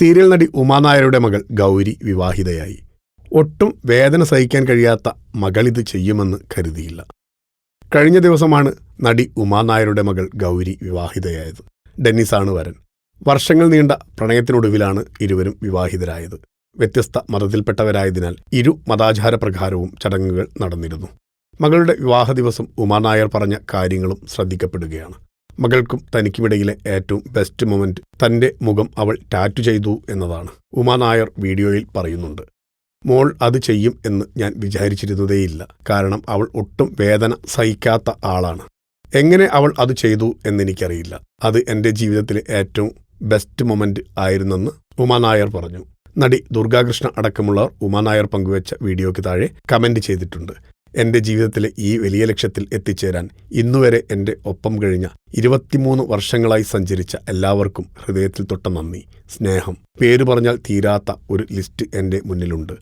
Serial നടി ഉമാനായരുടെ മകൾ ഗൗരി വിവാഹിതയായി. ഒട്ടും വേദന സഹിക്കാൻ കഴിയാത്ത മകളിത് ചെയ്യുമെന്ന് കരുതിയില്ല. കഴിഞ്ഞ ദിവസമാണ് നടി ഉമാനായരുടെ മകൾ ഗൗരി വിവാഹിതയായത്. ഡെന്നിസാണ് വരൻ. വർഷങ്ങൾ നീണ്ട പ്രണയത്തിനൊടുവിലാണ് ഇരുവരും വിവാഹിതരായത്. വ്യത്യസ്ത മതത്തിൽപ്പെട്ടവരായതിനാൽ ഇരു മതാചാരപ്രകാരവും ചടങ്ങുകൾ നടന്നിരുന്നു. മകളുടെ വിവാഹ ദിവസം ഉമാനായർ പറഞ്ഞ കാര്യങ്ങളും ശ്രദ്ധിക്കപ്പെടുകയാണ്. മകൾക്കും തനിക്കുമിടയിലെ ഏറ്റവും ബെസ്റ്റ് മൊമെന്റ് തന്റെ മുഖം അവൾ ടാറ്റു ചെയ്തു എന്നതാണ്. ഉമാനായർ വീഡിയോയിൽ പറയുന്നുണ്ട് മോൾ അത് ചെയ്യും എന്ന് ഞാൻ വിചാരിച്ചിരുന്നതേയില്ല. കാരണം അവൾ ഒട്ടും വേദന സഹിക്കാത്ത ആളാണ്. എങ്ങനെ അവൾ അത് ചെയ്തു എന്നെനിക്കറിയില്ല. അത് എന്റെ ജീവിതത്തിലെ ഏറ്റവും ബെസ്റ്റ് മൊമെന്റ് ആയിരുന്നെന്ന് ഉമാനായർ പറഞ്ഞു. നടി ദുർഗാകൃഷ്ണ അടക്കമുള്ളവർ ഉമാനായർ പങ്കുവച്ച വീഡിയോയ്ക്ക് താഴെ കമന്റ് ചെയ്തിട്ടുണ്ട്. എന്റെ ജീവിതത്തിലെ ഈ വലിയ ലക്ഷ്യത്തിൽ എത്തിച്ചേരാൻ ഇന്നുവരെ എന്റെ ഒപ്പം കഴിഞ്ഞ ഇരുപത്തിമൂന്ന് വർഷങ്ങളായി സഞ്ചരിച്ച എല്ലാവർക്കും ഹൃദയത്തിൽ തൊട്ട നന്ദി സ്നേഹം. പേരു പറഞ്ഞാൽ തീരാത്ത ഒരു ലിസ്റ്റ് എന്റെ മുന്നിലുണ്ട്.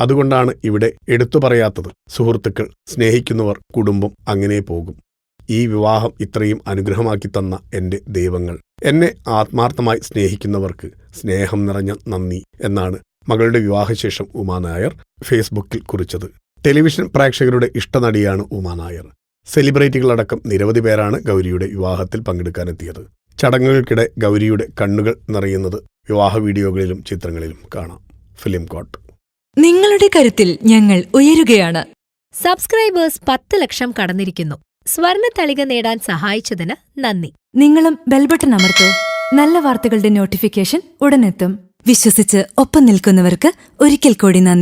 അതുകൊണ്ടാണ് ഇവിടെ എടുത്തു പറയാത്തത്. സുഹൃത്തുക്കൾ സ്നേഹിക്കുന്നവർ കുടുംബം അങ്ങനെ പോകും. ഈ വിവാഹം ഇത്രയും അനുഗ്രഹമാക്കി തന്ന എന്റെ ദൈവങ്ങൾ. എന്നെ ആത്മാർത്ഥമായി സ്നേഹിക്കുന്നവർക്ക് സ്നേഹം നിറഞ്ഞ നന്ദി എന്നാണ് മകളുടെ വിവാഹശേഷം ഉമാനായർ ഫേസ്ബുക്കിൽ കുറിച്ചത്. ടെലിവിഷൻ പ്രേക്ഷകരുടെ ഇഷ്ടനടിയാണ് ഉമാ നായർ. സെലിബ്രിറ്റികളടക്കം നിരവധി പേരാണ് ഗൗരിയുടെ വിവാഹത്തിൽ പങ്കെടുക്കാനെത്തിയത്. ചടങ്ങുകൾക്കിടെ ഗൗരിയുടെ കണ്ണുകൾ നിറയുന്നത് വിവാഹ വീഡിയോകളിലും ചിത്രങ്ങളിലും കാണാം. Film coat. നിങ്ങളുടെ കരുത്തിൽ ഞങ്ങൾ ഉയരുകയാണ്. സബ്സ്ക്രൈബേഴ്സ് പത്ത് ലക്ഷം കടന്നിരിക്കുന്നു. സ്വർണ തളിക നേടാൻ സഹായിച്ചതിന് നന്ദി. നിങ്ങളും ബെൽബട്ടൺ അമർത്തോ. നല്ല വാർത്തകളുടെ നോട്ടിഫിക്കേഷൻ ഉടനെത്തും. വിശ്വസിച്ച് ഒപ്പം നിൽക്കുന്നവർക്ക് ഒരിക്കൽ കൂടി നന്ദി.